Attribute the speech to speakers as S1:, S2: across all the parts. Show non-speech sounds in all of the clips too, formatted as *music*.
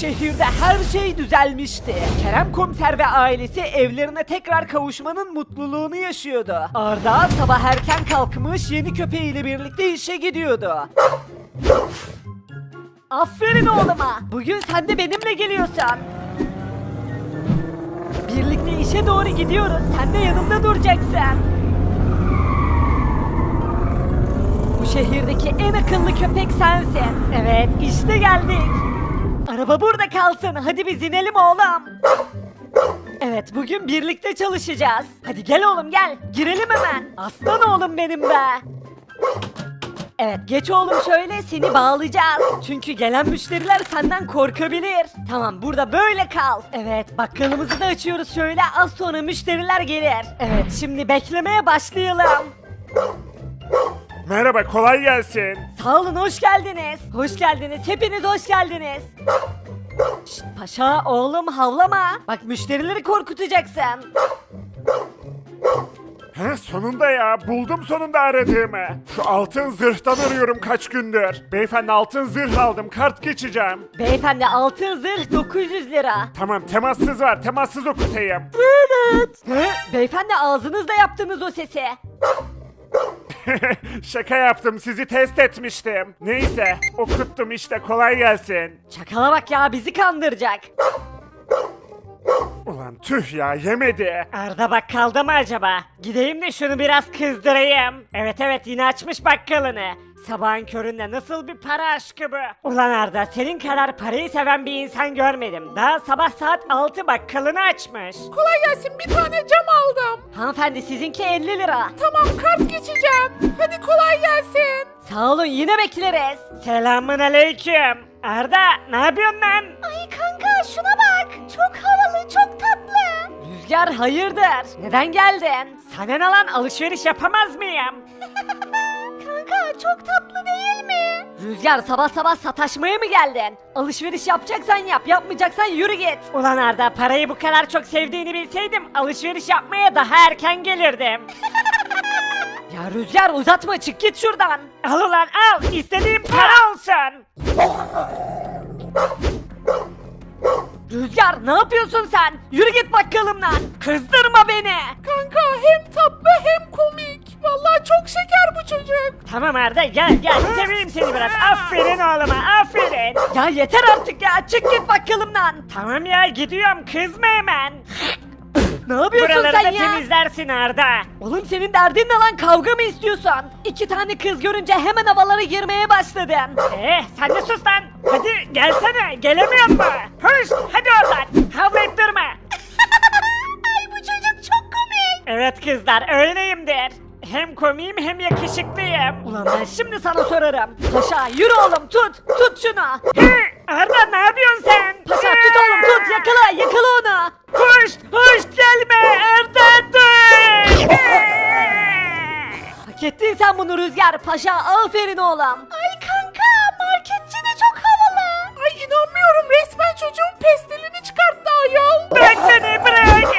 S1: şehirde her şey düzelmişti. Kerem komiser ve ailesi evlerine tekrar kavuşmanın mutluluğunu yaşıyordu. Arda sabah erken kalkmış yeni köpeğiyle birlikte işe gidiyordu. Aferin oğluma. Bugün sen de benimle geliyorsun. Birlikte işe doğru gidiyoruz. Sen de yanımda duracaksın. Bu şehirdeki en akıllı köpek sensin. Evet, işte geldik. Araba burada kalsın. Hadi biz inelim oğlum. Evet, bugün birlikte çalışacağız. Hadi gel oğlum gel. Girelim hemen. Aslan oğlum benim be. Evet geç oğlum şöyle seni bağlayacağız. Çünkü gelen müşteriler senden korkabilir. Tamam burada böyle kal. Evet bakkalımızı da açıyoruz şöyle az sonra müşteriler gelir. Evet şimdi beklemeye başlayalım.
S2: Merhaba kolay gelsin.
S1: Sağ olun hoş geldiniz. Hoş geldiniz hepiniz hoş geldiniz. Şşt paşa oğlum havlama. Bak müşterileri korkutacaksın.
S2: He sonunda ya buldum sonunda aradığımı. Şu altın zırhtan arıyorum kaç gündür. Beyefendi altın zırh aldım kart geçeceğim.
S1: Beyefendi altın zırh 900 lira.
S2: Tamam temassız var temassız okutayım.
S1: Hı? Beyefendi ağzınızla yaptınız o sesi. *laughs*
S2: Şaka yaptım sizi test etmiştim. Neyse okuttum işte kolay gelsin.
S1: Çakala bak ya bizi kandıracak.
S2: Ulan tüh ya yemedi.
S1: Arda bakkalda mı acaba? Gideyim de şunu biraz kızdırayım. Evet evet yine açmış bakkalını. Sabahın köründe nasıl bir para aşkı bu? Ulan Arda senin kadar parayı seven bir insan görmedim. Daha sabah saat 6 bakkalını açmış.
S3: Kolay gelsin bir tane cam aldım.
S1: Hanımefendi sizinki 50 lira.
S3: Tamam kart geçeceğim. Hadi kolay gelsin.
S1: Sağ olun yine bekleriz. Selamun aleyküm. Arda ne yapıyorsun lan?
S3: Ay kanka şuna bak. Çok havalı çok tatlı.
S1: Rüzgar hayırdır? Neden geldin? Sana ne lan alışveriş yapamaz mıyım? *laughs*
S3: Çok tatlı değil mi?
S1: Rüzgar sabah sabah sataşmaya mı geldin? Alışveriş yapacaksan yap, yapmayacaksan yürü git. Ulan Arda parayı bu kadar çok sevdiğini bilseydim alışveriş yapmaya daha erken gelirdim. *laughs* ya Rüzgar uzatma çık git şuradan. Al ulan al istediğim para olsun. Rüzgar ne yapıyorsun sen? Yürü git bakkalımdan. Kızdırma beni.
S3: Kanka hem tatlı hem komik. Vallahi çok şeker bu çocuk.
S1: Tamam Arda gel gel seveyim seni biraz. Aferin oğluma aferin. Ya yeter artık ya çık git bakkalımdan. Tamam ya gidiyorum kızma hemen. ne yapıyorsun
S4: Buraları
S1: sen
S4: da
S1: ya?
S4: temizlersin Arda.
S1: Oğlum senin derdin ne lan kavga mı istiyorsun? İki tane kız görünce hemen havalara girmeye başladın.
S4: Eh sen de sus lan. Hadi gelsene gelemiyor mu? Hış hadi oradan. Havlayıp durma. *laughs*
S3: Ay bu çocuk çok komik.
S4: Evet kızlar öyleyimdir. Hem komiyim hem yakışıklıyım.
S1: Ulan ben şimdi sana sorarım. Paşa yürü oğlum tut tut şunu.
S4: Hı, Arda ne yapıyorsun sen?
S1: Paşa tut oğlum tut yakala yakala onu.
S4: Hoş hoş gelme Arda dur.
S1: Hak ettin sen bunu Rüzgar. Paşa aferin oğlum.
S3: Ay kanka marketçi de çok havalı. Ay inanmıyorum resmen çocuğun pestilini çıkarttı ayol.
S4: Bırak beni bırak.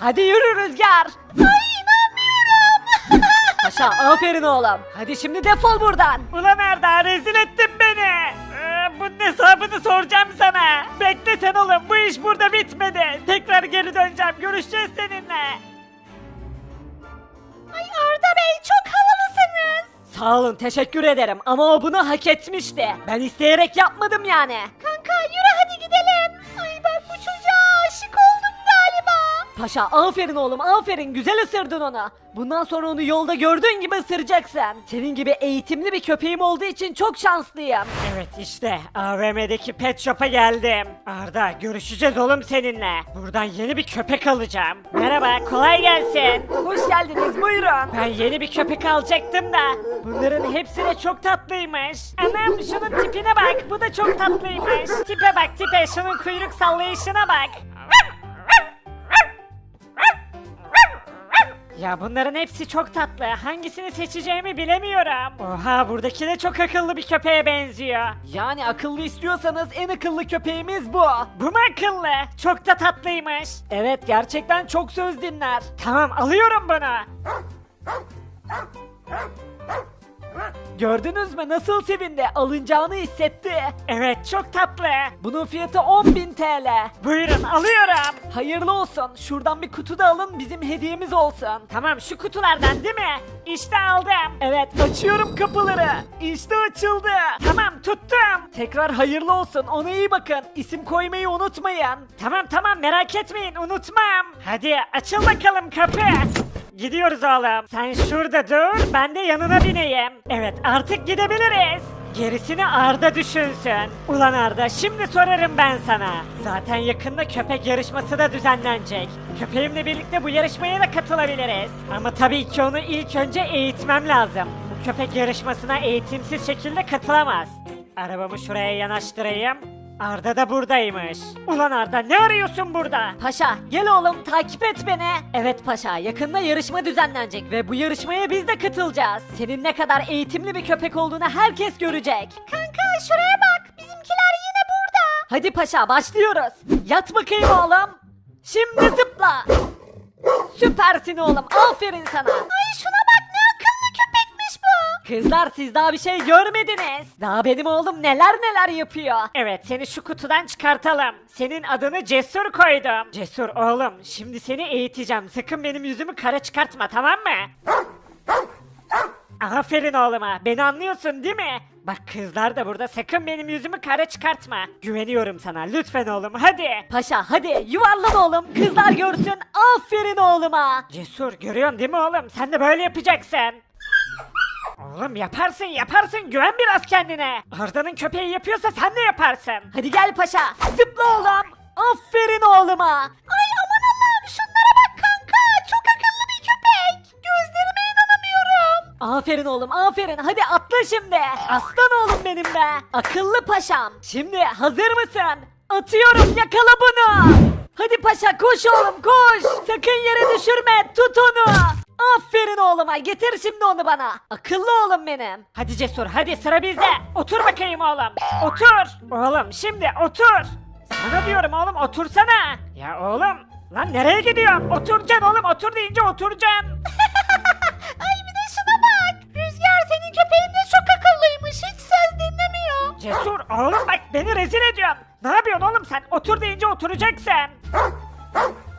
S1: Hadi yürü Rüzgar.
S3: Ay inanmıyorum. *laughs*
S1: Paşa aferin oğlum. Hadi şimdi defol buradan.
S4: Ulan Arda rezil ettin beni. Ee, Bunun hesabını soracağım sana. Bekle sen oğlum bu iş burada bitmedi. Tekrar geri döneceğim görüşeceğiz seninle.
S3: Ay Arda Bey çok havalısınız.
S1: Sağ olun teşekkür ederim ama o bunu hak etmişti. Ben isteyerek yapmadım yani.
S3: Kanka yürü
S1: Paşa aferin oğlum aferin güzel ısırdın onu. Bundan sonra onu yolda gördüğün gibi ısıracaksın. Senin gibi eğitimli bir köpeğim olduğu için çok şanslıyım.
S4: Evet işte AVM'deki pet shop'a geldim. Arda görüşeceğiz oğlum seninle. Buradan yeni bir köpek alacağım. Merhaba kolay gelsin.
S1: Hoş geldiniz buyurun.
S4: Ben yeni bir köpek alacaktım da. Bunların hepsi de çok tatlıymış. Anam şunun tipine bak. Bu da çok tatlıymış. Tipe bak tipe. Şunun kuyruk sallayışına bak. Ya bunların hepsi çok tatlı. Hangisini seçeceğimi bilemiyorum. Oha buradaki de çok akıllı bir köpeğe benziyor.
S1: Yani akıllı istiyorsanız en akıllı köpeğimiz bu.
S4: Bu mu akıllı? Çok da tatlıymış.
S1: Evet gerçekten çok söz dinler.
S4: Tamam alıyorum bunu.
S1: Gördünüz mü nasıl sevindi? Alınacağını hissetti.
S4: Evet çok tatlı.
S1: Bunun fiyatı 10.000 TL.
S4: Buyurun alıyorum.
S1: Hayırlı olsun. Şuradan bir kutu da alın bizim hediyemiz olsun.
S4: Tamam şu kutulardan değil mi? İşte aldım.
S1: Evet açıyorum kapıları. İşte açıldı.
S4: Tamam tuttum.
S1: Tekrar hayırlı olsun. Ona iyi bakın. İsim koymayı unutmayın.
S4: Tamam tamam merak etmeyin unutmam. Hadi açıl bakalım kapı. Gidiyoruz oğlum. Sen şurada dur ben de yanına bineyim. Evet artık gidebiliriz. Gerisini Arda düşünsün. Ulan Arda şimdi sorarım ben sana. Zaten yakında köpek yarışması da düzenlenecek. Köpeğimle birlikte bu yarışmaya da katılabiliriz. Ama tabii ki onu ilk önce eğitmem lazım. Bu köpek yarışmasına eğitimsiz şekilde katılamaz. Arabamı şuraya yanaştırayım. Arda da buradaymış. Ulan Arda ne arıyorsun burada?
S1: Paşa gel oğlum takip et beni. Evet paşa yakında yarışma düzenlenecek ve bu yarışmaya biz de katılacağız. Senin ne kadar eğitimli bir köpek olduğunu herkes görecek.
S3: Kanka şuraya bak. Bizimkiler yine burada.
S1: Hadi paşa başlıyoruz. Yat bakayım oğlum. Şimdi zıpla. Süpersin oğlum aferin sana.
S3: Ay şuna
S1: Kızlar siz daha bir şey görmediniz. Daha benim oğlum neler neler yapıyor.
S4: Evet seni şu kutudan çıkartalım. Senin adını Cesur koydum. Cesur oğlum şimdi seni eğiteceğim. Sakın benim yüzümü kara çıkartma tamam mı? Aferin oğluma. Beni anlıyorsun değil mi? Bak kızlar da burada sakın benim yüzümü kara çıkartma. Güveniyorum sana lütfen oğlum hadi.
S1: Paşa hadi yuvarlan oğlum kızlar görsün aferin oğluma.
S4: Cesur görüyorsun değil mi oğlum? Sen de böyle yapacaksın. Oğlum yaparsın yaparsın güven biraz kendine. Arda'nın köpeği yapıyorsa sen de yaparsın.
S1: Hadi gel paşa zıpla oğlum. Aferin oğluma.
S3: Ay aman Allah'ım şunlara bak kanka. Çok akıllı bir köpek. Gözlerime inanamıyorum.
S1: Aferin oğlum aferin hadi atla şimdi. Aslan oğlum benim be. Akıllı paşam. Şimdi hazır mısın? Atıyorum yakala bunu. Hadi paşa koş oğlum koş. Sakın yere düşürme tut onu. Aferin oğluma getir şimdi onu bana. Akıllı oğlum benim.
S4: Hadi Cesur hadi sıra bizde. Otur bakayım oğlum. Otur. Oğlum şimdi otur. Sana diyorum oğlum otursana. Ya oğlum lan nereye gidiyorsun? Oturacaksın oğlum otur deyince oturacaksın. *laughs*
S3: Ay bir de şuna bak. Rüzgar senin köpeğin de çok akıllıymış. Hiç söz dinlemiyor.
S4: Cesur oğlum bak beni rezil ediyorsun. Ne yapıyorsun oğlum sen? Otur deyince oturacaksın. *laughs*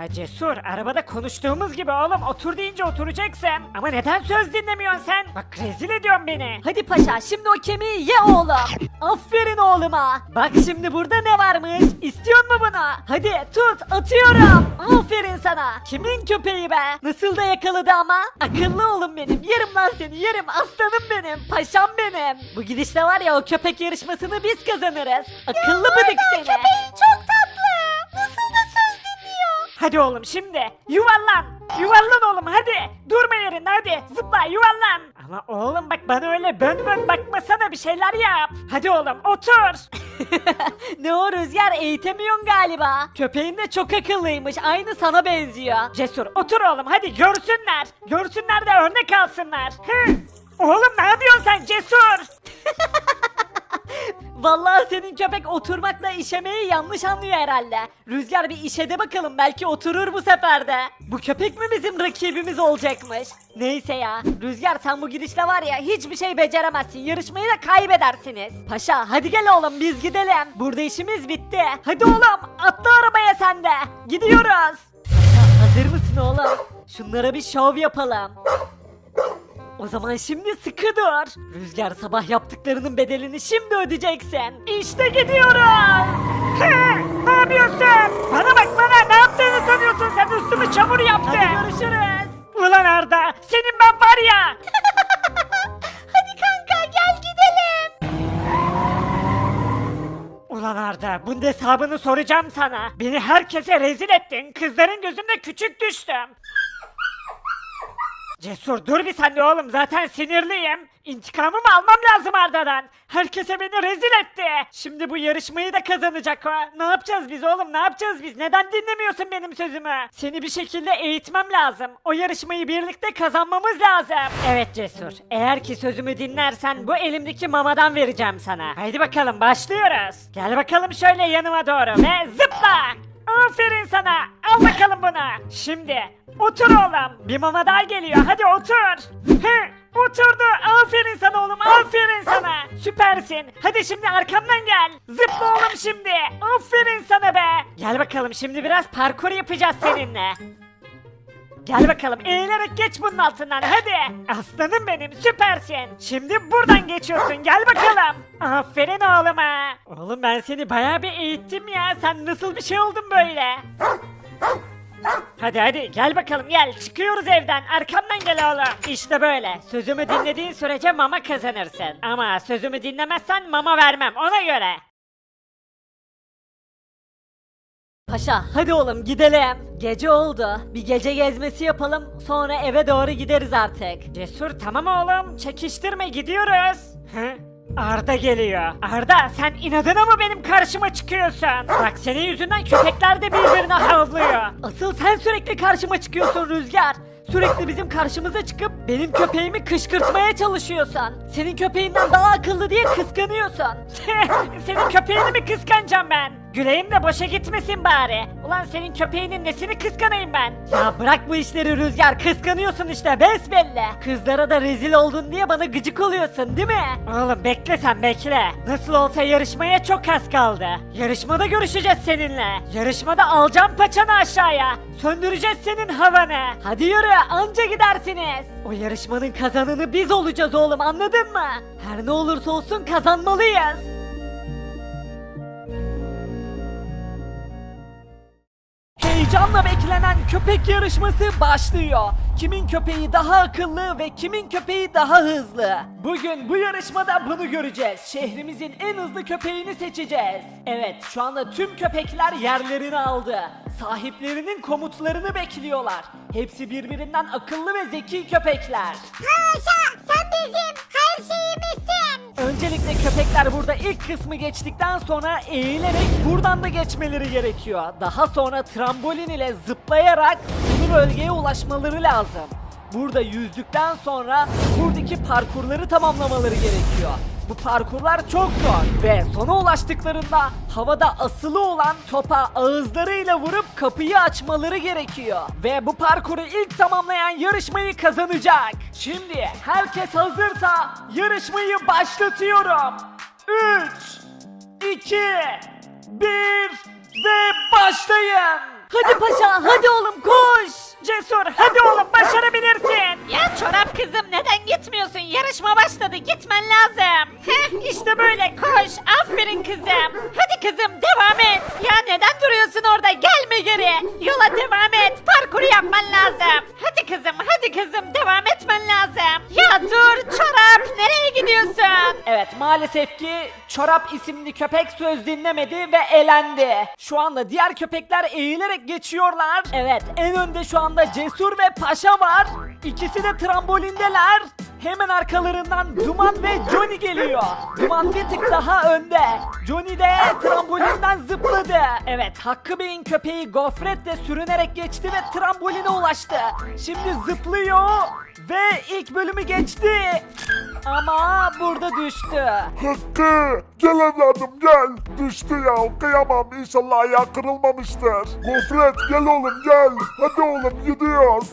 S4: Ya Cesur arabada konuştuğumuz gibi oğlum otur deyince oturacaksın. Ama neden söz dinlemiyorsun sen? Bak rezil ediyorsun beni.
S1: Hadi paşa şimdi o kemiği ye oğlum. Aferin oğluma. Bak şimdi burada ne varmış? İstiyor mu bunu? Hadi tut atıyorum. Aferin sana. Kimin köpeği be? Nasıl da yakaladı ama? Akıllı oğlum benim. Yerim lan seni yerim. Aslanım benim. Paşam benim. Bu gidişle var ya o köpek yarışmasını biz kazanırız. Akıllı bıdık seni.
S3: Köpeğin çok tatlı.
S4: Hadi oğlum şimdi yuvarlan. Yuvarlan oğlum hadi. Durma yerinde hadi. Zıpla yuvarlan. Ama oğlum bak bana öyle bön bön bakmasana bir şeyler yap. Hadi oğlum otur. *laughs*
S1: ne o Rüzgar eğitemiyorsun galiba. Köpeğin de çok akıllıymış. Aynı sana benziyor.
S4: Cesur otur oğlum hadi görsünler. Görsünler de örnek alsınlar. Hı. Oğlum ne yapıyorsun sen Cesur? *laughs*
S1: Vallahi senin köpek oturmakla işemeyi yanlış anlıyor herhalde. Rüzgar bir işede bakalım belki oturur bu sefer de. Bu köpek mi bizim rakibimiz olacakmış? Neyse ya Rüzgar sen bu gidişle var ya hiçbir şey beceremezsin. Yarışmayı da kaybedersiniz. Paşa hadi gel oğlum biz gidelim. Burada işimiz bitti. Hadi oğlum atla arabaya sen de. Gidiyoruz. Paşa, hazır mısın oğlum? Şunlara bir şov yapalım. O zaman şimdi sıkı dur. Rüzgar sabah yaptıklarının bedelini şimdi ödeyeceksin. İşte gidiyoruz.
S4: Hı. Ne yapıyorsun? Bana bak bana ne yaptığını sanıyorsun sen üstümü çamur yaptın.
S1: Hadi görüşürüz.
S4: Ulan Arda senin ben var ya. *laughs*
S3: Hadi kanka gel gidelim.
S4: Ulan Arda bunun hesabını soracağım sana. Beni herkese rezil ettin. Kızların gözünde küçük düştüm. Cesur dur bir sen oğlum zaten sinirliyim. İntikamımı almam lazım Arda'dan. Herkese beni rezil etti. Şimdi bu yarışmayı da kazanacak o. Ne yapacağız biz oğlum ne yapacağız biz? Neden dinlemiyorsun benim sözümü? Seni bir şekilde eğitmem lazım. O yarışmayı birlikte kazanmamız lazım. Evet Cesur. Eğer ki sözümü dinlersen bu elimdeki mamadan vereceğim sana. Haydi bakalım başlıyoruz. Gel bakalım şöyle yanıma doğru ve zıpla. Aferin sana. Al bakalım bunu. Şimdi otur oğlum. Bir mama daha geliyor. Hadi otur. Hı. Oturdu. Aferin sana oğlum. Aferin sana. Süpersin. Hadi şimdi arkamdan gel. Zıpla oğlum şimdi. Aferin sana be. Gel bakalım şimdi biraz parkur yapacağız seninle. Gel bakalım eğilerek geç bunun altından hadi. Aslanım benim süpersin. Şimdi buradan geçiyorsun gel bakalım. Aferin oğluma. Oğlum ben seni bayağı bir eğittim ya. Sen nasıl bir şey oldun böyle? Hadi hadi gel bakalım gel çıkıyoruz evden arkamdan gel oğlum. İşte böyle sözümü dinlediğin sürece mama kazanırsın. Ama sözümü dinlemezsen mama vermem ona göre.
S1: Paşa hadi oğlum gidelim. Gece oldu. Bir gece gezmesi yapalım. Sonra eve doğru gideriz artık.
S4: Cesur tamam oğlum çekiştirme gidiyoruz. Hı? Arda geliyor. Arda sen inadına mı benim karşıma çıkıyorsun? Bak senin yüzünden köpekler de birbirine havlıyor.
S1: Asıl sen sürekli karşıma çıkıyorsun Rüzgar. Sürekli bizim karşımıza çıkıp benim köpeğimi kışkırtmaya çalışıyorsun. Senin köpeğinden daha akıllı diye kıskanıyorsun. *laughs*
S4: senin köpeğini mi kıskanacağım ben? Güleyim de boşa gitmesin bari. Ulan senin köpeğinin nesini kıskanayım ben?
S1: Ya bırak bu işleri Rüzgar kıskanıyorsun işte besbelli. Kızlara da rezil oldun diye bana gıcık oluyorsun değil mi?
S4: Oğlum bekle sen bekle. Nasıl olsa yarışmaya çok az kaldı. Yarışmada görüşeceğiz seninle. Yarışmada alacağım paçanı aşağıya. Söndüreceğiz senin havanı.
S1: Hadi yürü anca gidersiniz. O yarışmanın kazananı biz olacağız oğlum anladın mı? Her ne olursa olsun kazanmalıyız. Heyecanla beklenen köpek yarışması başlıyor. Kimin köpeği daha akıllı ve kimin köpeği daha hızlı? Bugün bu yarışmada bunu göreceğiz. Şehrimizin en hızlı köpeğini seçeceğiz. Evet, şu anda tüm köpekler yerlerini aldı. Sahiplerinin komutlarını bekliyorlar. Hepsi birbirinden akıllı ve zeki köpekler.
S3: Paşa sen bizim her şeyimizsin.
S1: Öncelikle köpekler burada ilk kısmı geçtikten sonra eğilerek buradan da geçmeleri gerekiyor. Daha sonra trambolin ile zıplayarak bu bölgeye ulaşmaları lazım. Burada yüzdükten sonra buradaki parkurları tamamlamaları gerekiyor. Bu parkurlar çok zor ve sona ulaştıklarında havada asılı olan topa ağızlarıyla vurup kapıyı açmaları gerekiyor. Ve bu parkuru ilk tamamlayan yarışmayı kazanacak. Şimdi herkes hazırsa yarışmayı başlatıyorum. 3 2 1 ve başlayın. Hadi paşa hadi oğlum koş.
S4: Cesur hadi oğlum başarabilirsin.
S3: Ya çorap kızım neden gitmiyorsun? Yarışma başladı gitmen lazım. İşte böyle koş. Aferin kızım. Hadi kızım devam et. Ya neden duruyorsun orada? Gelme geri. Yola devam et. Parkuru yapman lazım. Hadi kızım hadi kızım devam etmen lazım. Ya dur çorap nereye gidiyorsun?
S1: Evet maalesef ki Çorap isimli köpek söz dinlemedi ve elendi. Şu anda diğer köpekler eğilerek geçiyorlar. Evet en önde şu anda Cesur ve Paşa var. İkisi de trambolindeler. Hemen arkalarından Duman ve Johnny geliyor. Duman bir tık daha önde. Johnny de trambolinden zıpladı. Evet Hakkı Bey'in köpeği Gofret de sürünerek geçti ve tramboline ulaştı. Şimdi zıplıyor ve ilk bölümü geçti. Ama burada düştü.
S5: Hakkı gel evladım gel. Düştü ya kıyamam inşallah ayağı kırılmamıştır. Gofret gel oğlum gel. Hadi oğlum gidiyoruz.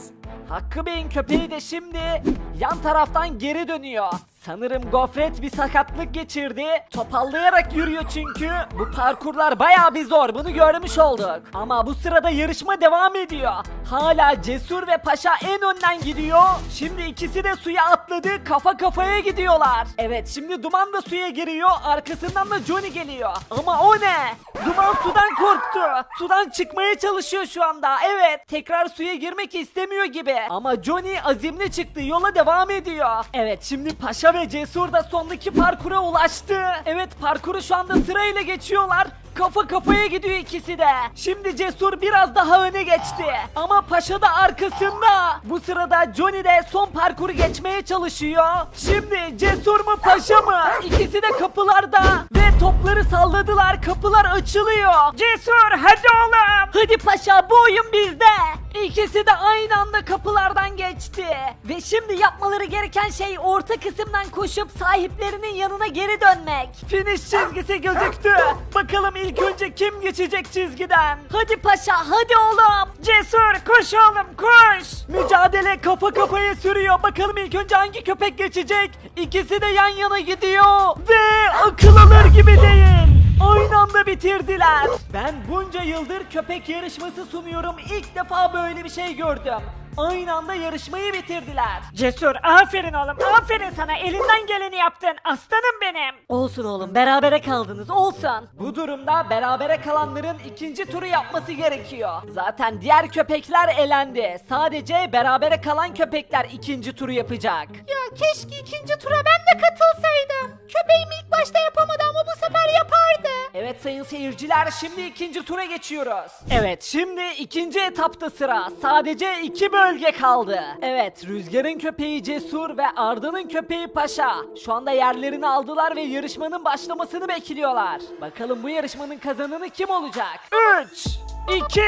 S1: Hakkı Bey'in köpeği de şimdi yan taraftan geri dönüyor. Sanırım Gofret bir sakatlık geçirdi. Topallayarak yürüyor çünkü. Bu parkurlar bayağı bir zor bunu görmüş olduk. Ama bu sırada yarışma devam ediyor. Hala Cesur ve Paşa en önden gidiyor. Şimdi ikisi de suya atladı kafa kafaya gidiyorlar. Evet şimdi Duman da suya giriyor arkasından da Johnny geliyor. Ama o ne? Duman sudan korktu. Sudan çıkmaya çalışıyor şu anda. Evet tekrar suya girmek istemiyor gibi. Ama Johnny azimli çıktı yola devam ediyor. Evet şimdi Paşa ve Cesur da sondaki parkura ulaştı. Evet parkuru şu anda sırayla geçiyorlar. Kafa kafaya gidiyor ikisi de. Şimdi Cesur biraz daha öne geçti. Ama Paşa da arkasında. Bu sırada Johnny de son parkuru geçmeye çalışıyor. Şimdi Cesur mu Paşa mı? İkisi de kapılarda. Ve topları salladılar kapılar açılıyor.
S4: Cesur hadi oğlum.
S1: Hadi paşa bu oyun bizde. İkisi de aynı anda kapılardan geçti. Ve şimdi yapmaları gereken şey orta kısımdan koşup sahiplerinin yanına geri dönmek. Finish çizgisi gözüktü. Bakalım ilk önce kim geçecek çizgiden. Hadi paşa hadi oğlum.
S4: Cesur koş oğlum koş.
S1: Mücadele kafa kafaya sürüyor. Bakalım ilk önce hangi köpek geçecek? İkisi de yan yana gidiyor. Ve akıl alır gibi değil. Aynı anda bitirdiler. Ben bunca yıldır köpek yarışması sunuyorum. İlk defa böyle bir şey gördüm. Aynı anda yarışmayı bitirdiler.
S4: Cesur aferin oğlum aferin sana elinden geleni yaptın aslanım benim.
S1: Olsun oğlum berabere kaldınız olsun. Bu durumda berabere kalanların ikinci turu yapması gerekiyor. Zaten diğer köpekler elendi. Sadece berabere kalan köpekler ikinci turu yapacak.
S3: Ya keşke ikinci tura ben de katılsaydım. Köpeğim ilk başta yapamadı ama bu sefer yapardı.
S1: Evet sayın seyirciler şimdi ikinci tura geçiyoruz. Evet şimdi ikinci etapta sıra. Sadece iki bölge kaldı. Evet Rüzgar'ın köpeği Cesur ve Arda'nın köpeği Paşa. Şu anda yerlerini aldılar ve yarışmanın başlamasını bekliyorlar. Bakalım bu yarışmanın kazananı kim olacak? 3, 2,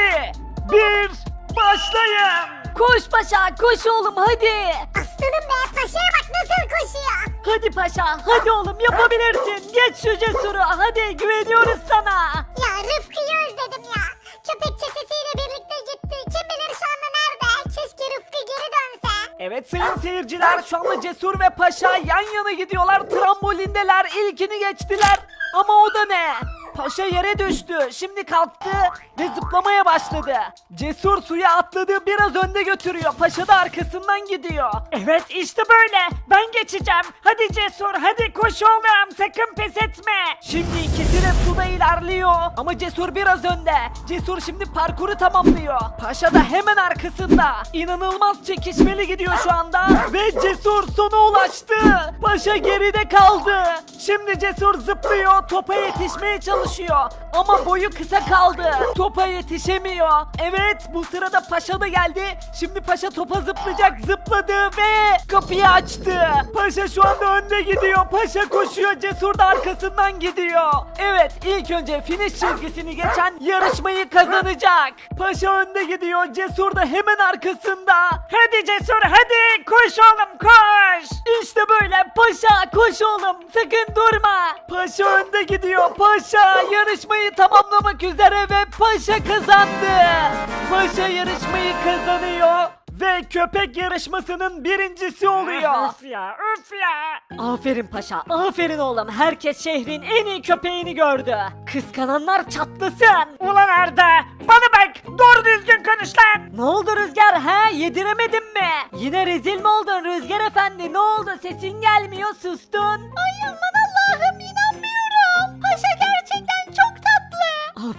S1: 1, başlayın. Koş Paşa koş oğlum hadi.
S6: Aslanım be paşaya bak nasıl koşuyor.
S1: Hadi Paşa hadi oğlum yapabilirsin. Geç şu Cesur'u hadi güveniyoruz sana.
S6: Ya Rıfkı'yı özledim ya. Köpek çetesiyle
S1: Evet sayın seyirciler şu anda Cesur ve Paşa yan yana gidiyorlar. Trambolindeler. İlkini geçtiler. Ama o da ne? Paşa yere düştü. Şimdi kalktı ve zıplamaya başladı. Cesur suya atladı. Biraz önde götürüyor. Paşa da arkasından gidiyor.
S4: Evet işte böyle ben geçeceğim. Hadi Cesur hadi koş oğlum sakın pes etme.
S1: Şimdi ikisi de suda ilerliyor. Ama Cesur biraz önde. Cesur şimdi parkuru tamamlıyor. Paşa da hemen arkasında. İnanılmaz çekişmeli gidiyor şu anda. Ve Cesur sona ulaştı. Paşa geride kaldı. Şimdi Cesur zıplıyor. Topa yetişmeye çalışıyor. Ama boyu kısa kaldı. Topa yetişemiyor. Evet bu sırada Paşa da geldi. Şimdi Paşa topa zıplayacak. Zıpladı ve kapıyı açtı. Paşa şu anda önde gidiyor. Paşa koşuyor. Cesur da arkasından gidiyor. Evet ilk önce finish çizgisini geçen yarışmayı kazanacak. Paşa önde gidiyor. Cesur da hemen arkasında.
S4: Hadi Cesur hadi koş oğlum koş.
S1: İşte böyle paşa koş oğlum sakın durma. Paşa önde gidiyor paşa yarışmayı tamamlamak üzere ve paşa kazandı. Paşa yarışmayı kazanıyor ve köpek yarışmasının birincisi oluyor.
S4: Öf ya öf ya.
S1: Aferin paşa, aferin oğlum. Herkes şehrin en iyi köpeğini gördü. Kıskananlar çatlasın.
S4: Ulan Arda bana bak doğru düzgün konuş lan.
S1: Ne oldu Rüzgar he? Yediremedin mi? Yine rezil mi oldun Rüzgar efendi? Ne oldu? Sesin gelmiyor, sustun.
S3: Ay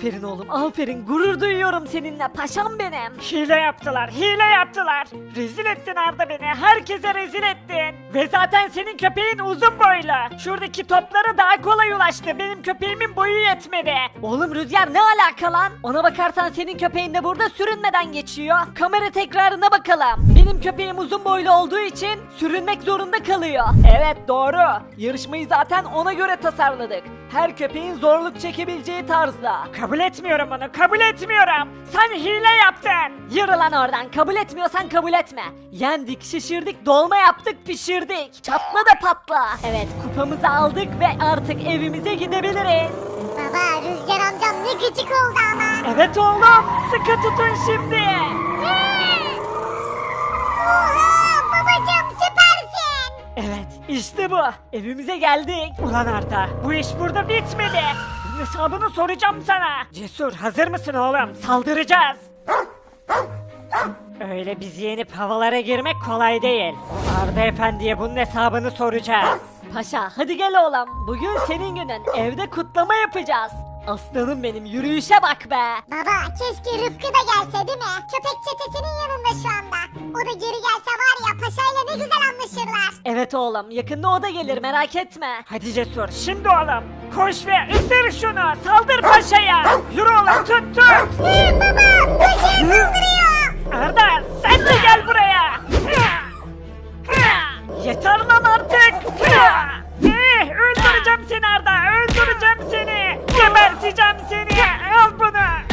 S1: Aferin oğlum, aferin. Gurur duyuyorum seninle. Paşam benim.
S4: Hile yaptılar hile yaptılar. Rezil ettin Arda beni herkese rezil ettin. Ve zaten senin köpeğin uzun boylu. Şuradaki toplara daha kolay ulaştı. Benim köpeğimin boyu yetmedi.
S1: Oğlum Rüzgar ne alaka lan? Ona bakarsan senin köpeğin de burada sürünmeden geçiyor. Kamera tekrarına bakalım. Benim köpeğim uzun boylu olduğu için sürünmek zorunda kalıyor. Evet doğru. Yarışmayı zaten ona göre tasarladık. Her köpeğin zorluk çekebileceği tarzda.
S4: Kabul etmiyorum bunu kabul etmiyorum. Sen hile yaptın.
S1: Yürü lan oradan. Kabul etmiyorsan kabul etme. Yendik, şişirdik, dolma yaptık, pişirdik. Çatla da patla. Evet kupamızı aldık ve artık evimize gidebiliriz.
S6: Baba Rüzgar amcam ne gıcık oldu ama.
S4: Evet oğlum sıkı tutun şimdi.
S6: Oha.
S1: Evet işte bu. Evimize geldik.
S4: Ulan Arda bu iş burada bitmedi. Bunun hesabını soracağım sana. Cesur hazır mısın oğlum? Saldıracağız. Öyle bizi yenip havalara girmek kolay değil. Arda Efendi'ye bunun hesabını soracağız.
S1: Paşa hadi gel oğlum. Bugün senin günün. Evde kutlama yapacağız. Aslanım benim yürüyüşe bak be.
S6: Baba keşke Rıfkı da gelse değil mi? Köpek çetesinin yanında şu anda. O da geri gelse var ya paşayla ne güzel anlaşırlar.
S1: Evet oğlum yakında o da gelir merak etme.
S4: Hadi Cesur şimdi oğlum. Koş ve ısır şunu. Saldır paşaya. Yürü oğlum tut tut.
S6: Hı, baba paşaya saldırıyor.
S4: Arda sen de gel buraya. Yeter lan artık. Eh, öldüreceğim seni Arda. Öldüreceğim Geberteceğim seni. Al bunu.